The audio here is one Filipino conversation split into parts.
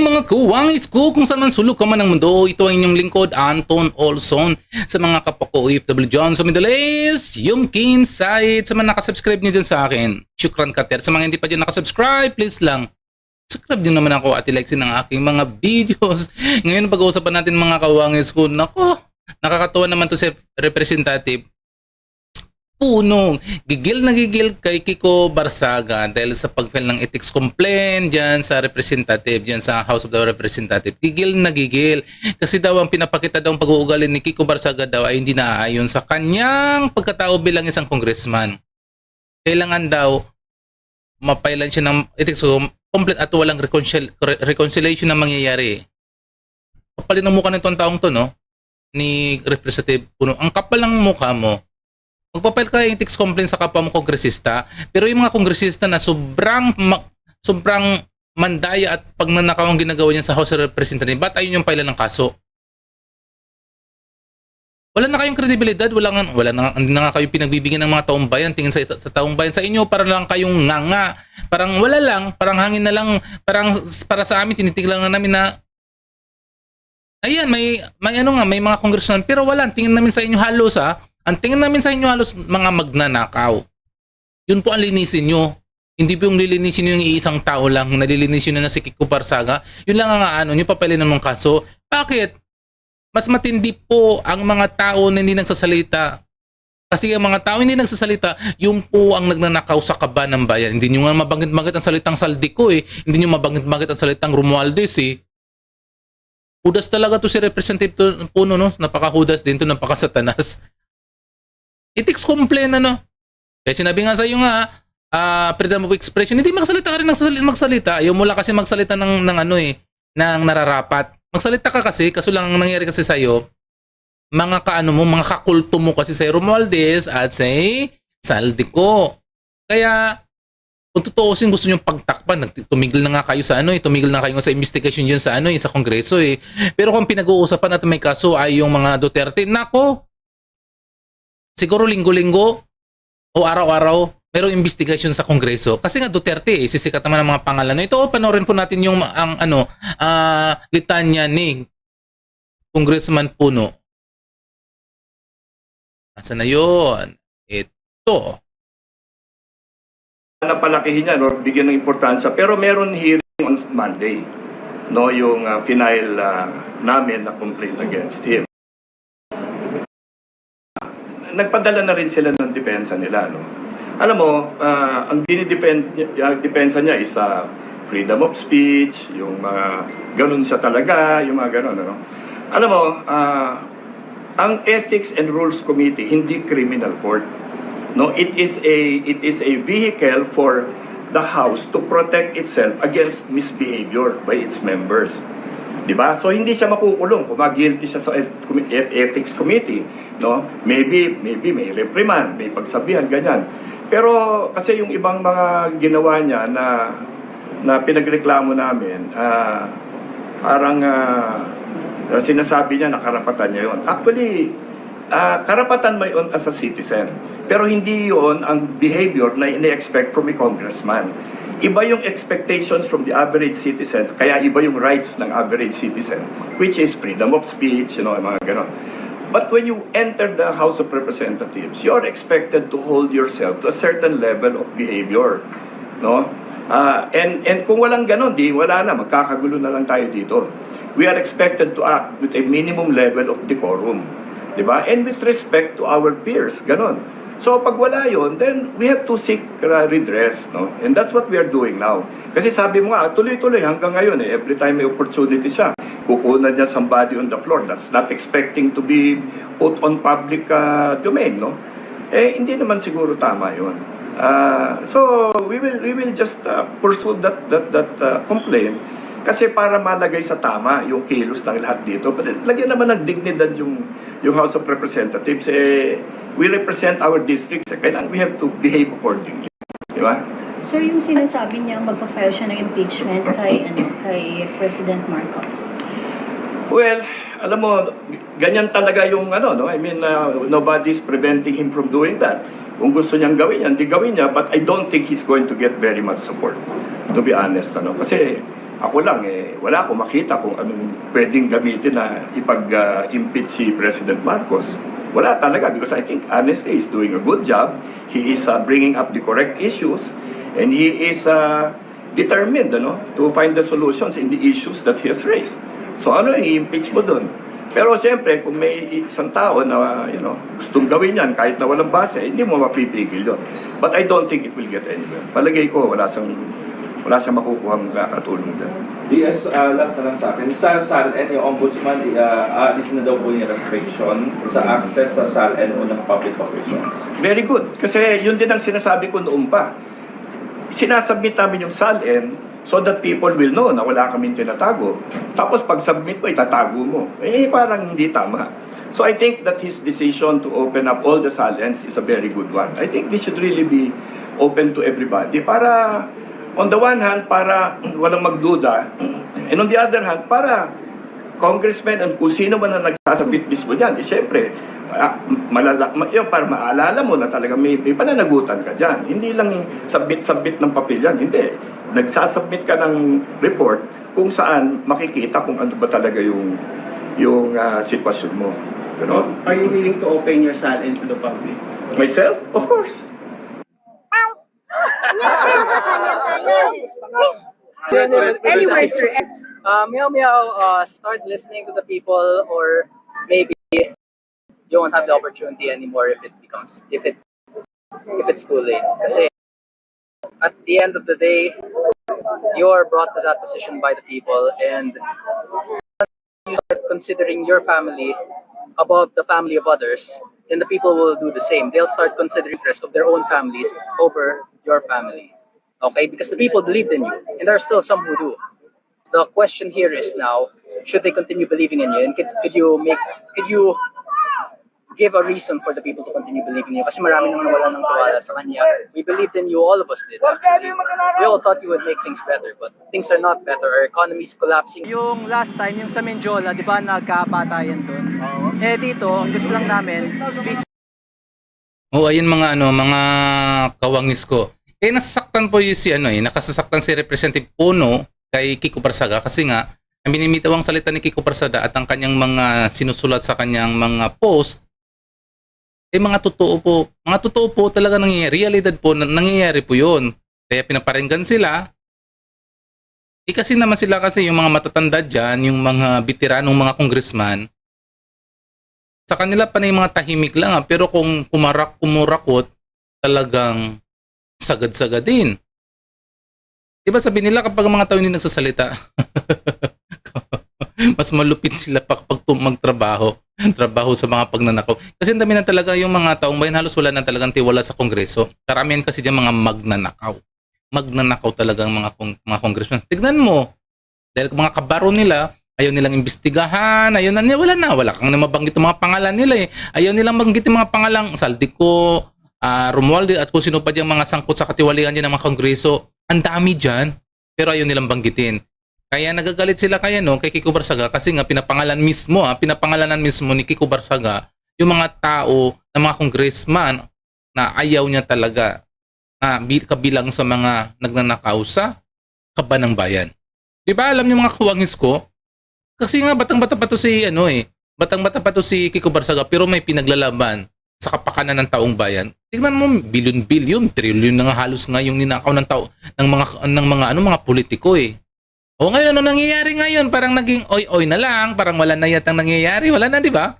mga kuwangis ko kung saan man sulok ka man ng mundo, ito ang inyong lingkod, Anton Olson. Sa mga kapwa ko OFW John sa Middle East, yung Kinside, sa mga nakasubscribe nyo dyan sa akin. Shukran kater. Sa mga hindi pa dyan nakasubscribe, please lang. Subscribe din naman ako at ilike ng aking mga videos. Ngayon pag-uusapan natin mga kawangis ko, nako, nakakatuwa naman to si representative punong. Gigil na gigil kay Kiko Barsaga dahil sa pag-file ng ethics complaint dyan sa representative, dyan sa House of the Representative. Gigil na gigil. Kasi daw ang pinapakita daw ang pag-uugali ni Kiko Barsaga daw ay hindi naaayon sa kanyang pagkatao bilang isang congressman. Kailangan daw mapailan siya ng ethics complaint at walang reconcil- re- reconciliation na mangyayari. Kapalin ang mukha nitong taong to, no? Ni Representative Puno. Ang kapal ng mukha mo, magpapail ka ng ethics complaint sa kapwa mo kongresista, pero yung mga kongresista na sobrang sobrang mandaya at pagnanakaw ang ginagawa niya sa House of Representatives, ba't ayun yung pailan ng kaso? Wala na kayong kredibilidad, wala nga, wala na, hindi na nga kayo pinagbibigyan ng mga taong bayan, tingin sa, sa, sa taong bayan. Sa inyo, para lang kayong nganga, parang wala lang, parang hangin na lang, parang para sa amin, tinitiglan nga namin na, ayan, may, may ano nga, may mga congressman, pero wala, tingin namin sa inyo halos ha, ang tingin namin sa inyo halos mga magnanakaw. Yun po ang linisin nyo. Hindi po yung lilinisin nyo yung iisang tao lang, nalilinisin nyo na si Kiko Parsaga. Yun lang ang ano, nyo papalin ng kaso. Bakit? Mas matindi po ang mga tao na hindi nagsasalita. Kasi ang mga tao hindi nagsasalita, yung po ang nagnanakaw sa kaba ng bayan. Hindi nyo nga mabanggit-banggit ang salitang Saldico eh. Hindi nyo mabanggit-banggit ang salitang Romualdez eh. Hudas talaga to si Representative to, Puno, no? Napaka-hudas din to, napaka-satanas. Ethics complaint, ano? Kaya sinabi nga sa iyo nga, ah freedom of expression, hindi magsalita ka rin ng sasali- magsalita. Ayaw mo lang kasi magsalita ng, ng ano eh, ng nararapat. Magsalita ka kasi, kaso lang ang nangyari kasi sa iyo, mga kaano mo, mga kakulto mo kasi sa Romualdez at sa Saldico. Kaya, kung tutuusin gusto nyo pagtakpan, tumigil na nga kayo sa ano eh, tumigil na kayo sa investigation yun sa ano eh, sa kongreso eh. Pero kung pinag-uusapan at may kaso ay yung mga Duterte, nako, siguro linggo-linggo o araw-araw merong investigasyon sa Kongreso. Kasi nga Duterte, eh, sisikat naman ang mga pangalan. Ito, panoorin po natin yung ang ano, ah litanya ni Congressman Puno. Asa na yun? Ito. na palakihin yan or bigyan ng importansya. Pero meron hearing on Monday, no, yung uh, final uh, namin na complaint against him. Nagpadala na rin sila ng depensa nila, no. Alam mo, ah, ang dinidepend niya, depensa niya is uh, freedom of speech, yung mga ganun siya talaga, yung mga ganun, ano. Alam mo, ah, ang Ethics and Rules Committee hindi criminal court. No, it is a it is a vehicle for the house to protect itself against misbehavior by its members. 'Di ba? So hindi siya makukulong kung mag-guilty siya sa Ethics Committee, no? Maybe maybe may reprimand, may pagsabihan ganyan. Pero kasi yung ibang mga ginawa niya na na pinagreklamo namin, ah, parang ah, sinasabi niya na karapatan niya yon. Actually, ah, karapatan mo yun as a citizen. Pero hindi yon ang behavior na ini-expect from a congressman. Iba yung expectations from the average citizen, kaya iba yung rights ng average citizen, which is freedom of speech, you know, mga ganon. But when you enter the House of Representatives, you're expected to hold yourself to a certain level of behavior, no? Ah, and and kung walang ganon, di wala na, magkakagulo na lang tayo dito. We are expected to act with a minimum level of decorum, di ba? And with respect to our peers, ganon. So pag wala yon, then we have to seek uh, redress, no? And that's what we are doing now. Kasi sabi mo nga, tuloy-tuloy hanggang ngayon, eh, every time may opportunity siya, kukunan niya somebody on the floor. That's not expecting to be put on public uh, domain, no? Eh, hindi naman siguro tama yon. Ah, so we will we will just uh, pursue that that that uh, complaint kasi para malagay sa tama yung kilos ng lahat dito. But lagyan naman ng dignidad yung yung House of Representatives eh we represent our districts eh, kailangan we have to behave accordingly. Di ba? Sir, yung sinasabi niya magpa-file siya ng impeachment kay ano kay President Marcos. Well, alam mo, ganyan talaga yung ano, no? I mean, uh, nobody's preventing him from doing that. Kung gusto niyang gawin yan, di gawin niya. But I don't think he's going to get very much support, to be honest. Ano? Kasi Ako lang, eh, wala akong makita kung anong pwedeng gamitin na ipag-impeach si President Marcos. Wala talaga because I think honestly is doing a good job. He is uh, bringing up the correct issues and he is uh, determined ano, to find the solutions in the issues that he has raised. So ano i-impeach mo doon? Pero siyempre, kung may isang tao na you know, gustong gawin yan kahit na walang base, hindi mo mapipigil yun. But I don't think it will get anywhere. Palagay ko, wala siyang, wala siyang makukuha katulong dyan. DS, uh, last na lang sa akin. Sa SALN, yung ombudsman, uh, alis na daw po yung restriction sa access sa SALN o ng public officials. Very good. Kasi yun din ang sinasabi ko noon pa. Sinasubmit namin yung SALN so that people will know na wala kaming tinatago. Tapos pag submit mo, itatago mo. Eh, parang hindi tama. So I think that his decision to open up all the SALNs is a very good one. I think this should really be open to everybody para on the one hand, para walang magduda and on the other hand, para congressmen and kung sino man ang nagsasabit mismo dyan, eh, siyempre, ah, malala, ma, yun, para maalala mo na talaga may, may pananagutan ka dyan. Hindi lang sabit-sabit ng papel yan, hindi. Nagsasubmit ka ng report kung saan makikita kung ano ba talaga yung yung ah, sitwasyon mo. Ganon? Are you willing to open your SALN to the public? Myself? Of course. Any words, sir? Uh, meow meow, uh, start listening to the people or maybe you won't have the opportunity anymore if it becomes, if it, if it's too late. Kasi at the end of the day, you're brought to that position by the people and you start considering your family above the family of others, then the people will do the same. They'll start considering the interest of their own families over your family. Okay? Because the people believed in you, and there are still some who do. The question here is now, should they continue believing in you? And could, could you make, could you give a reason for the people to continue believing in you? Kasi marami nang nawala ng tiwala sa kanya. We believed in you, all of us did actually. We all thought you would make things better, but things are not better. Our economy is collapsing. Yung last time, yung sa Menjola, di ba nagkapatayan doon? Eh dito, ang gusto lang namin, please O ayun mga ano, mga kawangis ko. Eh nasasaktan po yung si ano eh, nakasasaktan si Representative Puno kay Kiko Barsaga kasi nga ang binimitaw ang salita ni Kiko Barsaga at ang kanyang mga sinusulat sa kanyang mga post eh mga totoo po, mga totoo po talaga nangyayari, realidad po, na- nangyayari po yun. Kaya pinaparinggan sila. Eh kasi naman sila kasi yung mga matatanda dyan, yung mga bitiranong mga congressman, sa kanila pa na yung mga tahimik lang ah. pero kung kumarak kumurakot talagang sagad-sagad din. Diba sabi nila kapag mga tao hindi nagsasalita, mas malupit sila pa kapag magtrabaho, trabaho sa mga pagnanakaw. Kasi dami na talaga yung mga taong bayan, halos wala na talagang tiwala sa kongreso. Karamihan kasi dyan mga magnanakaw. Magnanakaw talaga ang mga, kong, mga congressmen. Tignan mo, dahil mga kabaro nila, ayaw nilang imbestigahan, ayaw na, wala na, wala kang na mabanggit mga pangalan nila eh. Ayaw nilang banggit yung mga pangalang Saldico, uh, Romualdez at kung sino pa diyang mga sangkot sa katiwalian dyan ng mga kongreso. Ang dami dyan, pero ayaw nilang banggitin. Kaya nagagalit sila kaya no kay Kiko Barsaga kasi nga pinapangalan mismo ha, pinapangalanan mismo ni Kiko Barsaga yung mga tao na mga congressman na ayaw niya talaga na bi- kabilang sa mga nagnanakaw sa kaban ng bayan. Di ba alam niyo mga kawangis ko? Kasi nga batang-bata pa to si ano eh, batang-bata pa to si Kiko Barsaga pero may pinaglalaban sa kapakanan ng taong bayan. Tingnan mo, bilyon-bilyon, trilyon na nga halos nga yung ninakaw ng tao ng mga ng mga ano mga politiko eh. O ngayon, ano nangyayari ngayon? Parang naging oy-oy na lang. Parang wala na yatang nangyayari. Wala na, di ba?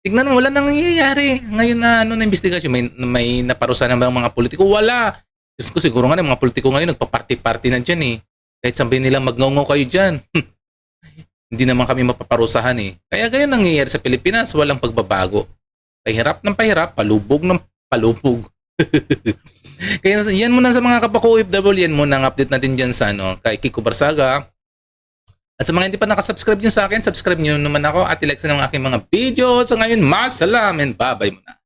Tignan mo, wala nang nangyayari. Ngayon na ano na investigasyon, may, may naparusa na ba ang mga politiko? Wala. Diyos ko, siguro nga yung mga politiko ngayon, nagpa-party-party na dyan eh. Kahit sabihin nila, magngongo kayo dyan. Hindi naman kami mapaparusahan eh. Kaya ganyan nangyayari sa Pilipinas, walang pagbabago. Pahirap ng pahirap, palubog ng palubog. Kaya yan muna sa mga kapako OFW, yan muna ang update natin dyan sa ano, kay Kiko Barsaga. At sa mga hindi pa nakasubscribe nyo sa akin, subscribe nyo naman ako at i-like sa ng aking mga video. So ngayon, masalam and bye-bye muna.